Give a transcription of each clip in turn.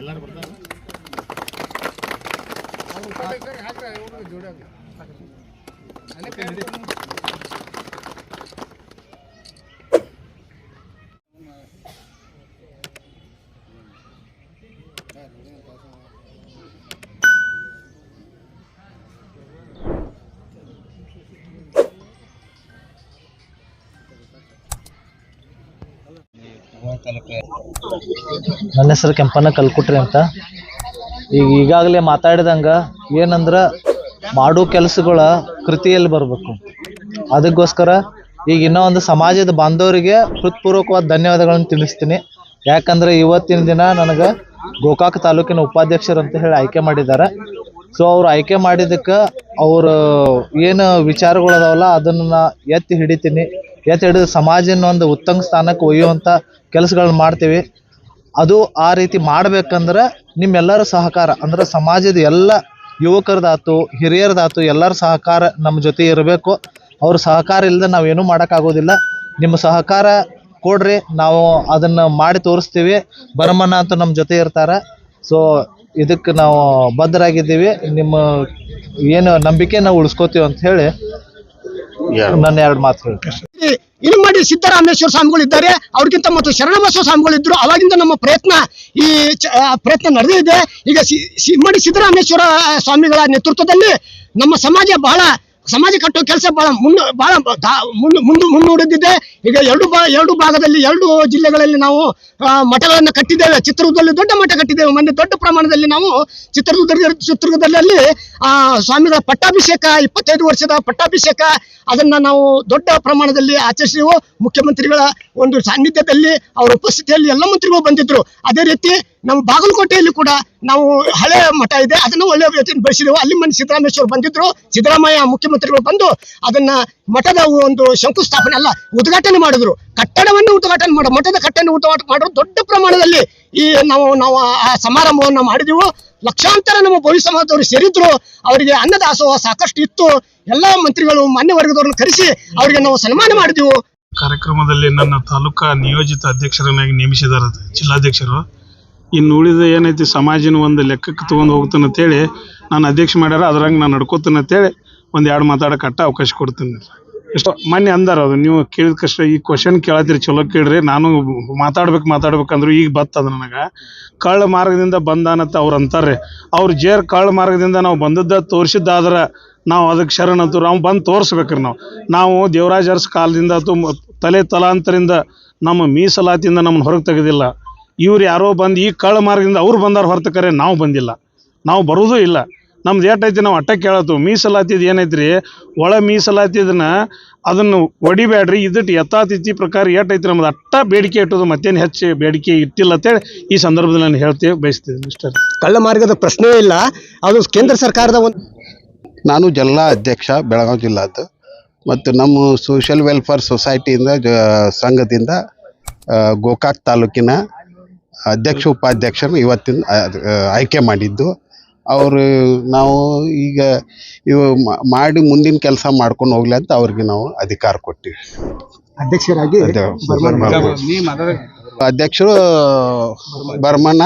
ಎಲ್ಲರೂ ಬರ್ತಾರೆ. ನನ್ನ ಹೆಸರು ಕೆಂಪಣ್ಣ ಕಲ್ಕುಟ್ರಿ ಅಂತ. ಈಗ ಈಗಾಗಲೇ ಮಾತಾಡಿದಂಗ ಏನಂದ್ರ ಮಾಡೋ ಕೆಲಸಗಳ ಕೃತಿಯಲ್ಲಿ ಬರಬೇಕು. ಅದಕ್ಕೋಸ್ಕರ ಈಗ ಇನ್ನೂ ಒಂದು ಸಮಾಜದ ಬಾಂಧವರಿಗೆ ಹೃತ್ಪೂರ್ವಕವಾದ ಧನ್ಯವಾದಗಳನ್ನು ತಿಳಿಸ್ತೀನಿ. ಯಾಕಂದ್ರೆ ಇವತ್ತಿನ ದಿನ ನನಗೆ ಗೋಕಾಕ್ ತಾಲೂಕಿನ ಉಪಾಧ್ಯಕ್ಷರು ಅಂತ ಹೇಳಿ ಆಯ್ಕೆ ಮಾಡಿದ್ದಾರೆ. ಸೊ ಅವ್ರು ಆಯ್ಕೆ ಮಾಡಿದ್ದಕ್ಕೆ ಅವ್ರ ಏನು ವಿಚಾರಗಳದಾವಲ್ಲ ಅದನ್ನ ಎತ್ತಿ ಹಿಡಿತೀನಿ. ಎತ್ತಿ ಹಿಡಿದು ಸಮಾಜನ ಒಂದು ಉತ್ತಮ ಸ್ಥಾನಕ್ಕೆ ಒಯ್ಯುವಂಥ ಕೆಲಸಗಳನ್ನ ಮಾಡ್ತೀವಿ. ಅದು ಆ ರೀತಿ ಮಾಡ್ಬೇಕಂದ್ರೆ ನಿಮ್ಮೆಲ್ಲರ ಸಹಕಾರ, ಅಂದ್ರೆ ಸಮಾಜದ ಎಲ್ಲ ಯುವಕರದಾತು ಹಿರಿಯರದಾತು ಎಲ್ಲರ ಸಹಕಾರ ನಮ್ಮ ಜೊತೆ ಇರಬೇಕು. ಅವ್ರ ಸಹಕಾರ ಇಲ್ಲದೆ ನಾವೇನೂ ಮಾಡೋಕ್ಕಾಗೋದಿಲ್ಲ. ನಿಮ್ಮ ಸಹಕಾರ ಕೊಡ್ರಿ, ನಾವು ಅದನ್ನು ಮಾಡಿ ತೋರಿಸ್ತೀವಿ. ಬರಮನ ಅಂತ ನಮ್ಮ ಜೊತೆ ಇರ್ತಾರೆ. ಸೊ ಇದಕ್ಕೆ ನಾವು ಬದ್ಧರಾಗಿದ್ದೀವಿ. ನಿಮ್ಮ ಏನು ನಂಬಿಕೆ ನಾವು ಉಳಿಸ್ಕೋತೀವಿ ಅಂತ ಹೇಳಿ ನನ್ನ ಎರಡು ಮಾತು ಇಳುಮಡಿ ಸಿದ್ದರಾಮೇಶ್ವರ ಸ್ವಾಮಿಗಳು ಇದ್ದಾರೆ. ಅವ್ರಿಗಿಂತ ಮತ್ತು ಶರಣಬಸವ ಸ್ವಾಮಿಗಳು ಇದ್ರು. ಅವಾಗಿಂದ ನಮ್ಮ ಪ್ರಯತ್ನ ಈ ಪ್ರಯತ್ನ ನಡೆದಿದೆ. ಈಗ ಸಿ- ಸಿ- ಇಮ್ಮಡಿ ಸಿದ್ದರಾಮೇಶ್ವರ ಸ್ವಾಮಿಗಳ ನೇತೃತ್ವದಲ್ಲಿ ನಮ್ಮ ಸಮಾಜ ಬಹಳ ಸಮಾಜ ಕಟ್ಟುವ ಕೆಲಸ ಬಹಳ ಮುನ್ನ ಬಹಳ ಮುಂದೆ ಮುನ್ನ- ಮುಂದು ಮುನ್ನೂಡಿದ್ದಿದೆ ಈಗ ಎರಡು ಬಾ, ಎರಡು ಭಾಗದಲ್ಲಿ ಎರಡು ಜಿಲ್ಲೆಗಳಲ್ಲಿ ನಾವು ಮಠಗಳನ್ನು ಕಟ್ಟಿದ್ದೇವೆ. ಚಿತ್ರದುರ್ಗದಲ್ಲಿ ದೊಡ್ಡ ಮಠ ಕಟ್ಟಿದ್ದೇವೆ. ಮೊನ್ನೆ ದೊಡ್ಡ ಪ್ರಮಾಣದಲ್ಲಿ ನಾವು ಚಿತ್ರದುರ್ಗ ಚಿತ್ರದುರ್ಗದಲ್ಲಿ, ಆ, ಸ್ವಾಮಿಗಳ ಪಟ್ಟಾಭಿಷೇಕ, ಇಪ್ಪತ್ತೈದು ವರ್ಷದ ಪಟ್ಟಾಭಿಷೇಕ, ಅದನ್ನ ನಾವು ದೊಡ್ಡ ಪ್ರಮಾಣದಲ್ಲಿ ಆಚರಿಸಿದೆವು. ಮುಖ್ಯಮಂತ್ರಿಗಳ ಒಂದು ಸಾನ್ನಿಧ್ಯದಲ್ಲಿ, ಅವರ ಉಪಸ್ಥಿತಿಯಲ್ಲಿ ಎಲ್ಲ ಮಂತ್ರಿಗಳು ಬಂದಿದ್ರು. ಅದೇ ರೀತಿ ನಮ್ಮ ಬಾಗಲಕೋಟೆಯಲ್ಲಿ ಕೂಡ ನಾವು ಹಳೆ ಮಠ ಇದೆ. ಅದನ್ನು ಒಳ್ಳೆ ರೀತಿಯಲ್ಲಿ ಬೆಳೆಸಿದೆವು. ಅಲ್ಲಿ ಮನೆ ಸಿದ್ದರಾಮೇಶ್ವರ ಬಂದಿದ್ರು. ಸಿದ್ದರಾಮಯ್ಯ ಮುಖ್ಯಮಂತ್ರಿಗಳು ಬಂದು ಅದನ್ನ ಮಠದ ಒಂದು ಶಂಕುಸ್ಥಾಪನೆ ಅಲ್ಲ, ಉದ್ಘಾಟನೆ ಮಾಡಿದ್ರು. ಕಟ್ಟಡವನ್ನು ಉದ್ಘಾಟನೆ ಮಾಡೋ, ಮಠದ ಕಟ್ಟಡ ಉದ್ಘಾಟನೆ ಮಾಡೋ ದೊಡ್ಡ ಪ್ರಮಾಣದಲ್ಲಿ ಈ ನಾವು ನಾವು ಆ ಸಮಾರಂಭವನ್ನು ಮಾಡಿದೆವು. ಲಕ್ಷಾಂತರ ನಮ್ಮ ಭವಿ ಸಮಾಜದವರು ಸೇರಿದ್ರು. ಅವರಿಗೆ ಅನ್ನದಾಸೋಹ ಸಾಕಷ್ಟು ಇತ್ತು. ಎಲ್ಲ ಮಂತ್ರಿಗಳು, ಮಾನ್ಯ ವರ್ಗದವ್ರನ್ನ ಕರೆಸಿ ಅವರಿಗೆ ನಾವು ಸನ್ಮಾನ ಮಾಡಿದೆವು. ಕಾರ್ಯಕ್ರಮದಲ್ಲಿ ನನ್ನ ತಾಲೂಕಾ ನಿಯೋಜಿತ ಅಧ್ಯಕ್ಷರನ್ನಾಗಿ ನೇಮಿಸಿದ್ದಾರೆ ಜಿಲ್ಲಾಧ್ಯಕ್ಷರು. ಇನ್ನು ಉಳಿದ ಏನೈತಿ ಸಮಾಜನ ಒಂದು ಲೆಕ್ಕಕ್ಕೆ ತೊಗೊಂಡು ಹೋಗ್ತಾನೆ ಅಂತೇಳಿ ನಾನು ಅಧ್ಯಕ್ಷ ಮಾಡ್ಯಾರ, ಅದ್ರಂಗೆ ನಾನು ನಡ್ಕೋತೀನಿ ಅಂತೇಳಿ ಒಂದು ಎರಡು ಮಾತಾಡೋಕೆ ಅಟ್ಟ ಅವಕಾಶ ಕೊಡ್ತೀನಿ. ಇಷ್ಟು ಮೊನ್ನೆ ಅಂದಾರ ಅದು, ನೀವು ಕೇಳಿದ ಕಷ್ಟ ಈ ಕ್ವಶನ್ ಕೇಳತ್ತೀರಿ ಚಲೋ ಕೇಳ್ರಿ, ನಾನು ಮಾತಾಡ್ಬೇಕು ಮಾತಾಡ್ಬೇಕಂದ್ರು ಈಗ ಬತ್ತದ ನನಗೆ. ಕಳ್ಳ ಮಾರ್ಗದಿಂದ ಬಂದಾನಂತ ಅವ್ರು ಅಂತಾರೆ ಅವ್ರು ಜೇರ್ ಕಳ್ಳ ಮಾರ್ಗದಿಂದ ನಾವು ಬಂದದ್ದ ತೋರಿಸಿದ್ದಾದ್ರೆ ನಾವು ಅದಕ್ಕೆ ಶರಣ ಅಂತ, ನಾವು ಬಂದು ತೋರಿಸ್ಬೇಕ್ರಿ ನಾವು. ನಾವು ದೇವರಾಜ ಅರಸ್ ಕಾಲದಿಂದ ಅಥವಾ ತಲೆ ತಲಾಂತರಿಂದ ನಮ್ಮ ಮೀಸಲಾತಿಯಿಂದ ನಮ್ಮನ್ನು ಹೊರಗೆ ತೆಗೆದಿಲ್ಲ. ಇವ್ರು ಯಾರೋ ಬಂದು ಈ ಕಳ್ಳ ಮಾರ್ಗದಿಂದ ಅವ್ರು ಬಂದಾರ ಹೊರತು ಕರೆ ನಾವು ಬಂದಿಲ್ಲ. ನಾವು ಬರೋದೂ ಇಲ್ಲ. ನಮ್ದು ಏಟೈತಿ ನಾವು ಅಟ್ಟ ಕೇಳತ್ತು ಮೀಸಲಾತಿದ್ ಏನೈತ್ರಿ? ಒಳ ಮೀಸಲಾತಿದನ್ನ ಅದನ್ನು ಒಡಿಬೇಡ್ರಿ. ಇದಟ್ಟು ಯಥಾತಿಥಿ ಪ್ರಕಾರ ಏಟೈತಿ ನಮ್ದು ಅಟ್ಟ ಬೇಡಿಕೆ ಇಟ್ಟದು ಮತ್ತೇನು ಹೆಚ್ಚು ಬೇಡಿಕೆ ಇಟ್ಟಿಲ್ಲ ಅಂತೇಳಿ ಈ ಸಂದರ್ಭದಲ್ಲಿ ನಾನು ಹೇಳ್ತೇವೆ ಬಯಸ್ತೀನಿ ಇಷ್ಟೇ ಕಳ್ಳ ಮಾರ್ಗದ ಪ್ರಶ್ನೆ ಇಲ್ಲ. ಅದು ಕೇಂದ್ರ ಸರ್ಕಾರದ ಒಂದು ನಾನು ಜಿಲ್ಲಾ ಅಧ್ಯಕ್ಷ ಬೆಳಗಾವಿ ಜಿಲ್ಲಾದ ಮತ್ತು ನಮ್ಮ ಸೋಷಿಯಲ್ ವೆಲ್ಫೇರ್ ಸೊಸೈಟಿಯಿಂದ ಜ ಸಂಘದಿಂದ ಗೋಕಾಕ್ ತಾಲೂಕಿನ ಅಧ್ಯಕ್ಷ ಉಪಾಧ್ಯಕ್ಷರು ಇವತ್ತಿನ ಆಯ್ಕೆ ಮಾಡಿದ್ದು. ಅವರು ನಾವು ಈಗ ಇವು ಮಾಡಿ ಮುಂದಿನ ಕೆಲಸ ಮಾಡ್ಕೊಂಡು ಹೋಗ್ಲಿ ಅಂತ ಅವ್ರಿಗೆ ನಾವು ಅಧಿಕಾರ ಕೊಟ್ಟಿವಿ. ಅಧ್ಯಕ್ಷರಾಗಿ ಅಧ್ಯಕ್ಷರು ಬರ್ಮನ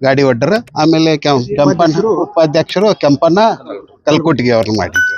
ಗಾಡಿ. ಒಡ್ಡರ ಆಮೇಲೆ ಕೆಂಪನ ಕೆಂಪಣ್ಣ ಉಪಾಧ್ಯಕ್ಷರು. ಕೆಂಪಣ್ಣ ಕಲ್ಕುಟ್ಟಿಗೆ ಅವ್ರನ್ನ ಮಾಡಿದ್ರು.